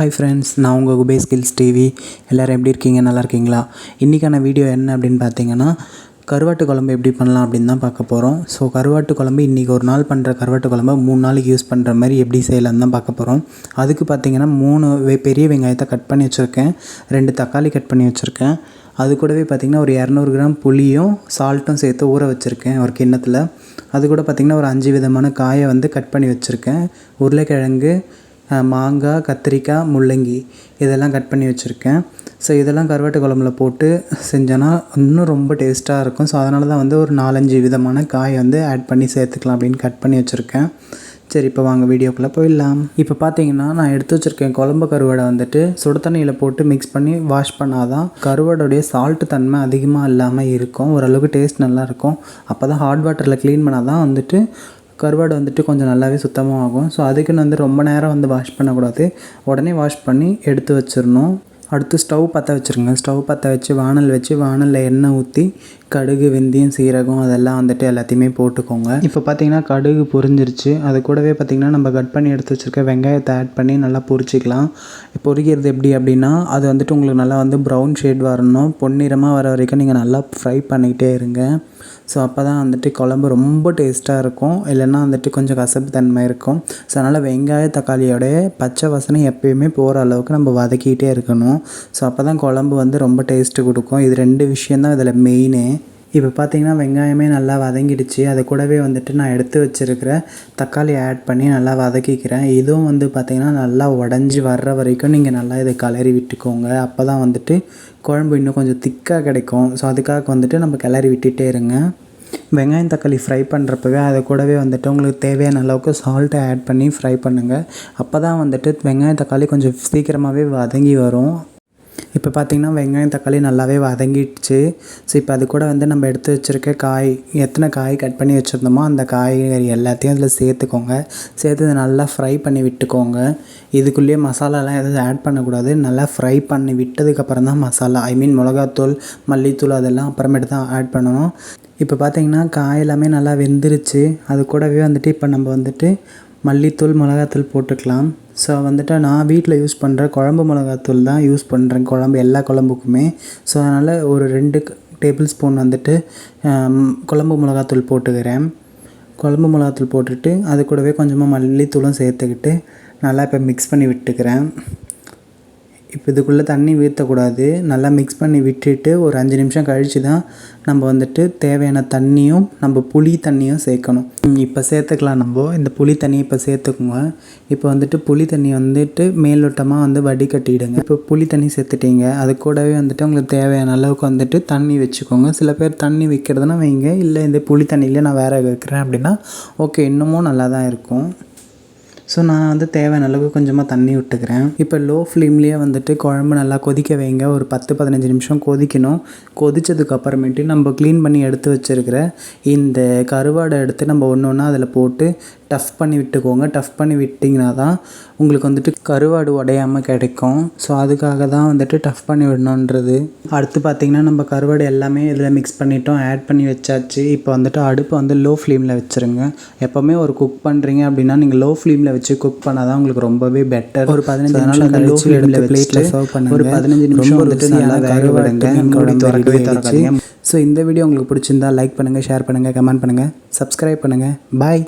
Hi friends நான் உங்கள் குபே skills TV எல்லோரும் எப்படி இருக்கீங்க? நல்லா இருக்கீங்களா? இன்றைக்கான வீடியோ என்ன அப்படின்னு பார்த்தீங்கன்னா கருவாட்டு குழம்பு எப்படி பண்ணலாம் அப்படின்னு தான் பார்க்க போகிறோம் ஸோ கருவாட்டு குழம்பு இன்றைக்கி ஒரு நாள் பண்ணுற கருவாட்டு குழம்பு மூணு நாளைக்கு யூஸ் பண்ணுற மாதிரி எப்படி செய்யலாம்னு தான் பார்க்க போகிறோம் அதுக்கு பார்த்தீங்கன்னா மூணு வெ- பெரிய வெங்காயத்தை கட் பண்ணி வச்சுருக்கேன். ரெண்டு தக்காளி கட் பண்ணி வச்சுருக்கேன். அது கூடவே பார்த்திங்கன்னா ஒரு இரநூறு கிராம் புளியும் சால்ட்டும் சேர்த்து ஊற வச்சுருக்கேன் ஒரு கிண்ணத்தில். அது கூட பார்த்திங்கன்னா ஒரு அஞ்சு விதமான காயை வந்து கட் பண்ணி வச்சுருக்கேன். உருளைக்கிழங்கு மாங்காய் கத்திரிக்காய் முள்ளங்கி இதெல்லாம் கட் பண்ணி வச்சுருக்கேன். ஸோ இதெல்லாம் கருவாட்டு குழம்புல போட்டு செஞ்சோன்னா இன்னும் ரொம்ப டேஸ்ட்டாக இருக்கும். ஸோ அதனால தான் வந்து ஒரு நாலஞ்சு விதமான காய் வந்து ஆட் பண்ணி சேர்த்துக்கலாம் அப்படின்னு கட் பண்ணி வச்சுருக்கேன். சரி இப்போ வாங்க வீடியோக்குள்ளே போயிடலாம். இப்போ பார்த்தீங்கன்னா நான் எடுத்து வச்சுருக்கேன் குழம்பு கருவாடை வந்துட்டு சுடு தண்ணியில் போட்டு மிக்ஸ் பண்ணி வாஷ் பண்ணாதான் கருவாடோடைய சால்ட்டு தன்மை அதிகமாக இல்லாமல் இருக்கும். ஓரளவுக்கு டேஸ்ட் நல்லாயிருக்கும் அப்போ தான் ஹாட் வாட்டரில் க்ளீன் பண்ணால் தான் வந்துட்டு கருவாடு வந்துட்டு கொஞ்சம் நல்லாவே சுத்தமாக ஆகும். ஸோ அதுக்குன்னு வந்து ரொம்ப நேரம் வந்து வாஷ் பண்ணக்கூடாது. உடனே வாஷ் பண்ணி எடுத்து வச்சிடணும் அடுத்து ஸ்டவ் பற்ற வச்சுருங்க. ஸ்டவ் பற்ற வச்சு வானல் வச்சு வானலில் எண்ணெய் ஊற்றி கடுகு வெந்தயம் சீரகம் அதெல்லாம் வந்துட்டு எல்லாத்தையுமே போட்டுக்கோங்க. இப்போ பார்த்தீங்கன்னா கடுகு பொரிஞ்சிருச்சு. அது கூடவே பார்த்தீங்கன்னா நம்ம கட் பண்ணி எடுத்து வச்சுருக்க வெங்காயத்தை ஆட் பண்ணி நல்லா பொரிச்சிக்கலாம். பொரிக்கிறது எப்படி அப்படின்னா அது வந்துட்டு உங்களுக்கு நல்லா வந்து ப்ரௌன் ஷேட் வரணும். பொன்னிறமாக வர வரைக்கும் நீங்கள் நல்லா ஃப்ரை பண்ணிக்கிட்டே இருங்க. ஸோ அப்போ தான் வந்துட்டு குழம்பு ரொம்ப டேஸ்ட்டாக இருக்கும். இல்லைன்னா வந்துட்டு கொஞ்சம் கசப்பு தன்மை இருக்கும். ஸோ அதனால் வெங்காய தக்காளியோட பச்சை வாசனை எப்பயுமே போகிற அளவுக்கு நம்ம வதக்கிட்டே இருக்கணும். ஸோ அப்போ தான் குழம்பு வந்து ரொம்ப டேஸ்ட்டு கொடுக்கும். இது ரெண்டு விஷயந்தான் இதில் மெயினே இப்போ பார்த்தீங்கன்னா வெங்காயமே நல்லா வதங்கிடுச்சு. அது கூடவே வந்துட்டு நான் எடுத்து வச்சுருக்கிற தக்காளி ஆட் பண்ணி நல்லா வதக்கிக்கிறேன். இதுவும் வந்து பார்த்திங்கன்னா நல்லா உடஞ்சி வர்ற வரைக்கும் நீங்கள் நல்லா இதை கிளறி விட்டுக்கோங்க. அப்போ தான் வந்துட்டு குழம்பு இன்னும் கொஞ்சம் திக்காக கிடைக்கும். ஸோ அதுக்காக வந்துட்டு நம்ம கிளறி விட்டுட்டே இருங்க. வெங்காயம் தக்காளி ஃப்ரை பண்ணுறப்பவே அது கூடவே வந்துட்டு உங்களுக்கு தேவையான அளவுக்கு சால்ட்டை ஆட் பண்ணி ஃப்ரை பண்ணுங்கள் அப்போ தான் வந்துட்டு வெங்காயம் தக்காளி கொஞ்சம் சீக்கிரமாகவே வதங்கி வரும். இப்போ பார்த்திங்கன்னா வெங்காயம் தக்காளி நல்லாவே வதங்கிடுச்சு. ஸோ இப்போ அது கூட வந்து நம்ம எடுத்து வச்சுருக்க காய் எத்தனை காய் கட் பண்ணி வச்சுருந்தோமோ அந்த காய்கறி எல்லாத்தையும் அதில் சேர்த்துக்கோங்க. சேர்த்து இதை நல்லா ஃப்ரை பண்ணி விட்டுக்கோங்க. இதுக்குள்ளேயே மசாலாலாம் எதுவும் ஆட் பண்ணக்கூடாது. நல்லா ஃப்ரை பண்ணி விட்டதுக்கப்புறம் தான் மசாலா ஐ மீன் மிளகாத்தூள் மல்லித்தூள் அதெல்லாம் அப்புறமேட்டு தான் ஆட் பண்ணணும். இப்போ பார்த்திங்கன்னா காய் எல்லாமே நல்லா வெந்துருச்சு. அது கூடவே வந்துட்டு இப்போ நம்ம வந்துட்டு மல்லித்தூள் மிளகாத்தூள் போட்டுக்கலாம். ஸோ வந்துட்டு நான் வீட்டில் யூஸ் பண்ணுற குழம்பு மிளகாத்தூள் தான் யூஸ் பண்ணுறேன் குழம்பு எல்லா குழம்புக்குமே. ஸோ அதனால் ஒரு ரெண்டு டேபிள் ஸ்பூன் வந்துட்டு குழம்பு மிளகாத்தூள் போட்டுக்கிறேன். குழம்பு மிளகாத்தூள் போட்டுட்டு அது கூடவே கொஞ்சமாக மல்லித்தூளும் சேர்த்துக்கிட்டு நல்லா இப்போ மிக்ஸ் பண்ணி விட்டுக்கிறேன். இப்போ இதுக்குள்ளே தண்ணி ஊற்றக்கூடாது நல்லா மிக்ஸ் பண்ணி விட்டுட்டு ஒரு அஞ்சு நிமிஷம் கழித்து தான் நம்ம வந்துட்டு தேவையான தண்ணியும் நம்ம புளி தண்ணியும் சேர்க்கணும். இப்போ சேர்த்துக்கலாம் நம்ம. இந்த புளி தண்ணியை இப்போ சேர்த்துக்குங்க. இப்போ வந்துட்டு புளி தண்ணி வந்துட்டு மேலோட்டமாக வந்து வடிகட்டிடுங்க. இப்போ புளி தண்ணி சேர்த்துட்டீங்க. அது கூடவே வந்துட்டு உங்களுக்கு தேவையான அளவுக்கு வந்துட்டு தண்ணி வச்சுக்கோங்க. சில பேர் தண்ணி வைக்கிறதுனா வைங்க. இல்லை இந்த புளி தண்ணியிலே நான் வேற வைக்கிறேன் அப்படின்னா ஓகே இன்னமும் நல்லா தான் இருக்கும். ஸோ நான் வந்து தேவையான அளவுக்கு கொஞ்சமாக தண்ணி விட்டுக்கிறேன். இப்போ லோ ஃப்ளேம்லேயே வந்துட்டு குழம்பு நல்லா கொதிக்க வைங்க. ஒரு பத்து பதினஞ்சு நிமிஷம் கொதிக்கணும். கொதிச்சதுக்கு அப்புறமேட்டு நம்ம க்ளீன் பண்ணி எடுத்து வச்சுருக்கிற இந்த கருவாடை எடுத்து நம்ம ஒன்று ஒன்றா அதில் போட்டு டஃப் பண்ணி விட்டுக்கோங்க. டஃப் பண்ணி விட்டிங்கன்னா தான் உங்களுக்கு வந்துட்டு கருவாடு உடையாமல் கிடைக்கும். ஸோ அதுக்காக தான் வந்துட்டு டஃப் பண்ணி விடணுன்றது. அடுத்து பார்த்திங்கன்னா நம்ம கருவாடு எல்லாமே இதில் மிக்ஸ் பண்ணிட்டோம். ஆட் பண்ணி வச்சாச்சு. இப்போ வந்துட்டு அடுப்பை வந்து லோ ஃப்ளேமில் வச்சுருங்க. எப்போவுமே ஒரு குக் பண்ணுறீங்க அப்படின்னா நீங்கள் லோ ஃப்ளேமில் வச்சு குக் பண்ணால் தான் உங்களுக்கு ரொம்பவே பெட்டர் ஒரு பதினஞ்சு நிமிஷம் லோ ஃப்ளேமில் பிளேட்டில் சர்வ் பண்ணுங்க. ஒரு பதினஞ்சு நிமிஷம் வந்துட்டு நல்லா வேக விடுங்க. மூடி திறக்கவே திறக்காதீங்க ஸோ இந்த வீடியோ உங்களுக்கு பிடிச்சிருந்தா லைக் பண்ணுங்கள் ஷேர் பண்ணுங்கள் கமெண்ட் பண்ணுங்கள் சப்ஸ்கிரைப் பண்ணுங்கள் பாய்